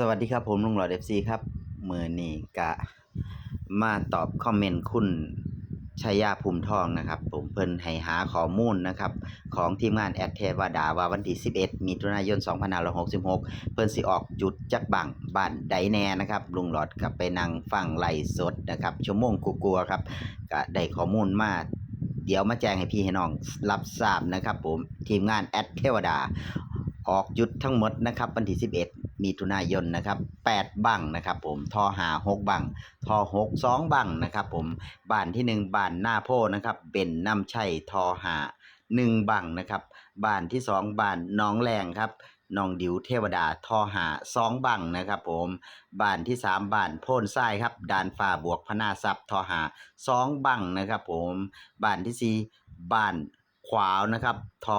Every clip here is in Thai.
สวัสดีครับผมลุงหลอดเอฟซีครับมือนี้กะมาตอบคอมเมนต์คุณชัยยาภูมิทองนะครับ ผมเพิ่นให้หาข้อมูลนะครับ ของทีมงานแอดเทวดาว่าวันที่ 11มิถุนายน 2566 เพิ่นสิออกจุดจักบังบ้านใดแน่นะครับ ลุงหลอดกับไปนั่งฟังไล่สดนะครับ ชั่วโมงกลัวๆครับก็ได้ข้อมูลมาเดี๋ยวมาแจ้งให้พี่ให้น้องรับทราบนะครับ ผมทีมงานแอดเทวดาออกยุดทั้งหมดนะครับวันที่11 มิถุนายนนะครับ8บังนะครับผมทอหา6บังทอ6 2บังนะครับผมบ้านที่ 1บ้านหน้าโพนะครับเบนน้ำชัยทอหา1บังนะครับบ้านที่ 2บ้านน้องแรงครับน้องดิวเทวดาทอหา2บังนะครับผมบ้านที่3บ้านโพนทรายครับดานฟ้าบวกพนาซับทอหา2บังนะครับผมบ้านที่4บ้านขวาวนะครับทอ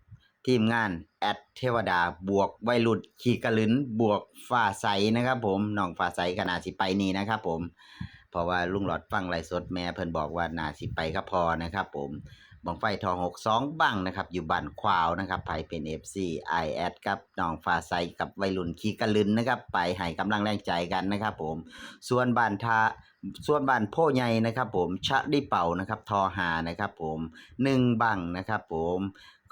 6ทีมงาน แอดเทวดาบวกวัยรุ่นขี่กระลืนบวกฝ่าใสนะครับผมน้องฝ่าใสก็น่าสิไปนี่นะครับผมเพราะว่าลุงหลอดฟังไลฟ์สดแม่เพิ่นบอกว่านาสิไปครับพอนะครับผมบังไฟทองหกสองบังนะครับ อยู่บ้านควาวนะครับไปเป็น FC i แอดกับน้องฟ้าใสกับวัยรุ่นขี่กระลืนนะครับ ไปให้กำลังแรงใจกันนะครับผม ส่วนบ้านทาส่วนบ้านโพใหญ่นะครับ ผมชะดิเป่านะครับ ทอหานะครับ ผมหนึ่งบังนะครับ ผม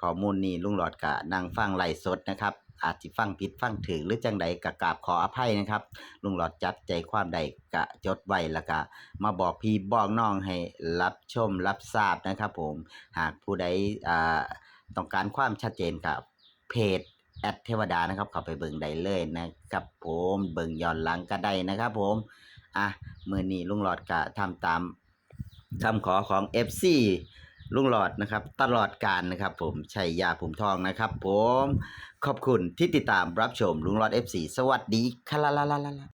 ข้อมูลนี้ลุงหลอดกะนั่งฟังไลฟ์สดนะครับ อาจสิฟังผิดฟังถึงหรือจังใดกะกราบขออภัยนะครับ ลุงหลอดจับใจความใดกะจดไว้แล้วก็มาบอกพี่บอกน้องให้รับชมรับทราบนะครับ ผม หากผู้ใดอ่าต้องการความชัดเจนกับเพจแอดเทวดานะครับเข้าไปเบิ่งได้เลยนะครับ ผมเบิ่งย้อนหลังก็ได้นะครับ ผมอะมือนี้ลุงหลอดกะทำตามคำขอของ FC ลุงหลอดนะครับ ตลอดการนะครับ ผมชัยยาภูมิทองนะครับ ผมขอบคุณที่ติดตามรับชมลุงหลอด FC สวัสดีค่ะ